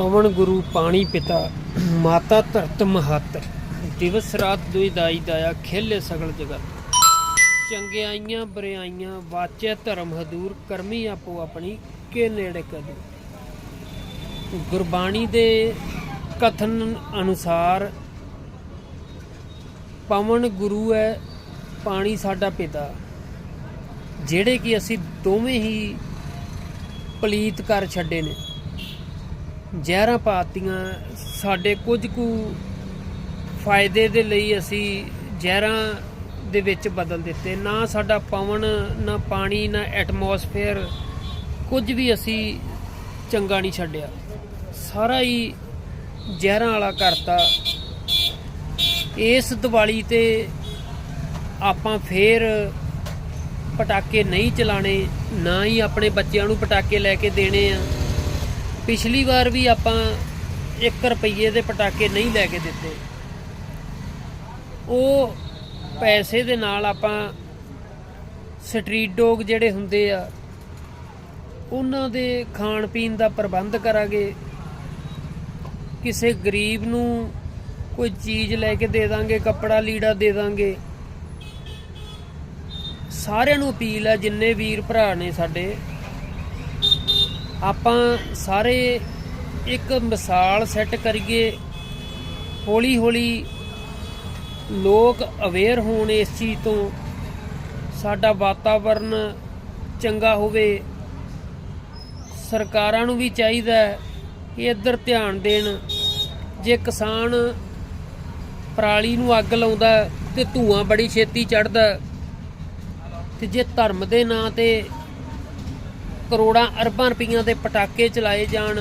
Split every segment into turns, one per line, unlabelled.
ਪਵਨ ਗੁਰੂ ਪਾਣੀ ਪਿਤਾ, ਮਾਤਾ ਧਰਤ ਮਹੱਤ ਦਿਵਸ ਰਾਤ ਦੁਇ ਦਾਈ ਦਾਇਆ ਖੇਲੇ ਸਗਲ ਜਗਤ। ਚੰਗਿਆਈਆਂ ਬਰਿਆਈਆਂ ਵਾਚੈ ਧਰਮ ਹਦੂਰ, ਕਰਮੀ ਆਪੋ ਆਪਣੀ ਕੇ ਨੇੜੇ ਕਦੂ ਗੁਰਬਾਣੀ ਦੇ ਕਥਨ ਅਨੁਸਾਰ ਪਵਨ ਗੁਰੂ ਹੈ ਪਾਣੀ ਸਾਡਾ ਪਿਤਾ। ਜਿਹੜੇ ਕਿ ਅਸੀਂ ਦੋਵੇਂ ਹੀ ਪਲੀਤ ਕਰ ਛੱਡੇ ਨੇ। ਜ਼ਹਿਰਾਂ ਪਾਤੀਆਂ, ਸਾਡੇ ਕੁਝ ਕੁ ਫਾਇਦੇ ਦੇ ਲਈ ਅਸੀਂ ਜ਼ਹਿਰਾਂ ਦੇ ਵਿੱਚ ਬਦਲ ਦਿੱਤੇ। ਨਾ ਸਾਡਾ ਪਵਨ, ਨਾ ਪਾਣੀ, ਨਾ ਐਟਮੋਸਫੇਅਰ, ਕੁਝ ਵੀ ਅਸੀਂ ਚੰਗਾ ਨਹੀਂ ਛੱਡਿਆ। ਸਾਰਾ ਹੀ ਜ਼ਹਿਰਾਂ ਵਾਲਾ ਕਰਤਾ। ਇਸ ਦੀਵਾਲੀ ਤੇ ਆਪਾਂ ਫੇਰ ਪਟਾਕੇ ਨਹੀਂ ਚਲਾਣੇ ਨਾ ਹੀ ਆਪਣੇ ਬੱਚਿਆਂ ਨੂੰ ਪਟਾਕੇ ਲੈ ਕੇ ਦੇਣੇ ਆ। ਪਿਛਲੀ ਵਾਰ ਵੀ ਆਪਾਂ 1 ਰੁਪਏ ਦੇ ਪਟਾਕੇ ਨਹੀਂ ਲੈ ਕੇ ਦਿੱਤੇ। ਉਹ ਪੈਸੇ ਦੇ ਨਾਲ ਆਪਾਂ ਸਟਰੀਟ ਡੌਗ ਜਿਹੜੇ ਹੁੰਦੇ ਆ, ਉਹਨਾਂ ਦੇ ਖਾਣ ਪੀਣ ਦਾ ਪ੍ਰਬੰਧ ਕਰਾਂਗੇ। ਕਿਸੇ ਗਰੀਬ ਨੂੰ ਕੋਈ ਚੀਜ਼ ਲੈ ਕੇ ਦੇ ਦਾਂਗੇ, ਕੱਪੜਾ ਲੀੜਾ ਦੇ ਦਾਂਗੇ। ਸਾਰਿਆਂ ਨੂੰ ਅਪੀਲ ਹੈ ਜਿੰਨੇ ਵੀਰ ਭਰਾ ਨੇ ਸਾਡੇ ਆਪਾਂ ਸਾਰੇ ਇੱਕ ਮਿਸਾਲ ਸੈੱਟ ਕਰੀਏ। ਹੌਲੀ ਹੌਲੀ ਲੋਕ ਅਵੇਅਰ ਹੋਣ ਇਸ ਚੀਜ਼ ਤੋਂ। ਸਾਡਾ ਵਾਤਾਵਰਨ ਚੰਗਾ ਹੋਵੇ। ਸਰਕਾਰਾਂ ਨੂੰ ਵੀ ਚਾਹੀਦਾ ਹੈ ਕਿ ਇੱਧਰ ਧਿਆਨ ਦੇਣ। ਜੇ ਕਿਸਾਨ ਪਰਾਲੀ ਨੂੰ ਅੱਗ ਲਾਉਂਦਾ ਹੈ ਤੇ ਧੂਆਂ ਬੜੀ ਛੇਤੀ ਚੜਦਾ ਤੇ ਜੇ ਧਰਮ ਦੇ ਨਾਂ ਤੇ ਕਰੋੜਾਂ ਅਰਬਾਂ ਰੁਪਈਆਂ ਦੇ ਪਟਾਕੇ ਚਲਾਏ ਜਾਣ,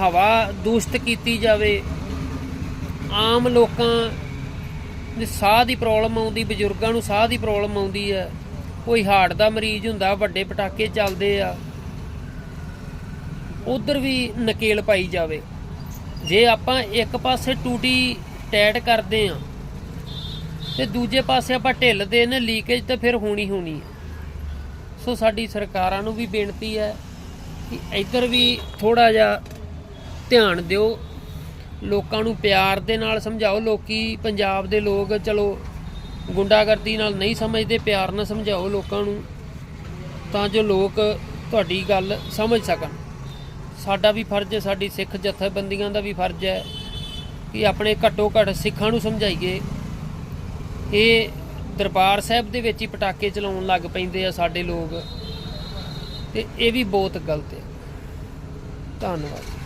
ਹਵਾ ਦੂਸ਼ਿਤ ਕੀਤੀ ਜਾਵੇ, ਆਮ ਲੋਕਾਂ ਦੇ ਸਾਹ ਦੀ ਪ੍ਰੋਬਲਮ ਆਉਂਦੀ, ਬਜ਼ੁਰਗਾਂ ਨੂੰ ਸਾਹ ਦੀ ਪ੍ਰੋਬਲਮ ਆਉਂਦੀ ਹੈ, ਕੋਈ ਹਾਰਟ ਦਾ ਮਰੀਜ਼ ਹੁੰਦਾ, ਵੱਡੇ ਪਟਾਕੇ ਚੱਲਦੇ ਆ, ਉਧਰ ਵੀ ਨਕੇਲ ਪਾਈ ਜਾਵੇ। ਜੇ ਆਪਾਂ ਇੱਕ ਪਾਸੇ ਟੂਟੀ ਟੈਟ ਕਰਦੇ ਆ ਤੇ ਦੂਜੇ ਪਾਸੇ ਆਪਾਂ ਢਿੱਲਦੇ ਨੇ, ਲੀਕੇਜ ਤਾਂ ਫਿਰ ਹੋਣੀ ਹੋਣੀ ਹੈ। ਸੋ ਸਾਡੀ ਸਰਕਾਰਾਂ ਨੂੰ ਵੀ ਬੇਨਤੀ ਹੈ ਕਿ ਇੱਧਰ ਵੀ ਥੋੜਾ ਜਿਹਾ ਧਿਆਨ ਦਿਓ। ਲੋਕਾਂ ਨੂੰ ਪਿਆਰ ਦੇ ਨਾਲ ਸਮਝਾਓ। ਲੋਕੀ ਪੰਜਾਬ ਦੇ ਲੋਕ ਚਲੋ ਗੁੰਡਾਗਰਦੀ ਨਾਲ ਨਹੀਂ ਸਮਝਦੇ, ਪਿਆਰ ਨਾਲ ਸਮਝਾਓ ਲੋਕਾਂ ਨੂੰ ਤਾਂ ਜੋ ਲੋਕ ਤੁਹਾਡੀ ਗੱਲ ਸਮਝ ਸਕਣ। ਸਾਡਾ ਵੀ ਫਰਜ਼ ਹੈ, ਸਾਡੀ ਸਿੱਖ ਜਥੇਬੰਦੀਆਂ ਦਾ ਵੀ ਫਰਜ਼ ਹੈ ਕਿ ਆਪਣੇ ਘੱਟੋ ਘੱਟ ਸਿੱਖਾਂ ਨੂੰ ਸਮਝਾਈਏ। ਇਹ ਦਰਬਾਰ ਸਾਹਿਬ ਦੇ ਵਿੱਚ ਹੀ ਪਟਾਕੇ ਚਲਾਉਣ ਲੱਗ ਪੈਂਦੇ ਆ ਸਾਡੇ ਲੋਕ ਤੇ ਇਹ ਵੀ ਬਹੁਤ ਗਲਤ ਹੈ। ਧੰਨਵਾਦ।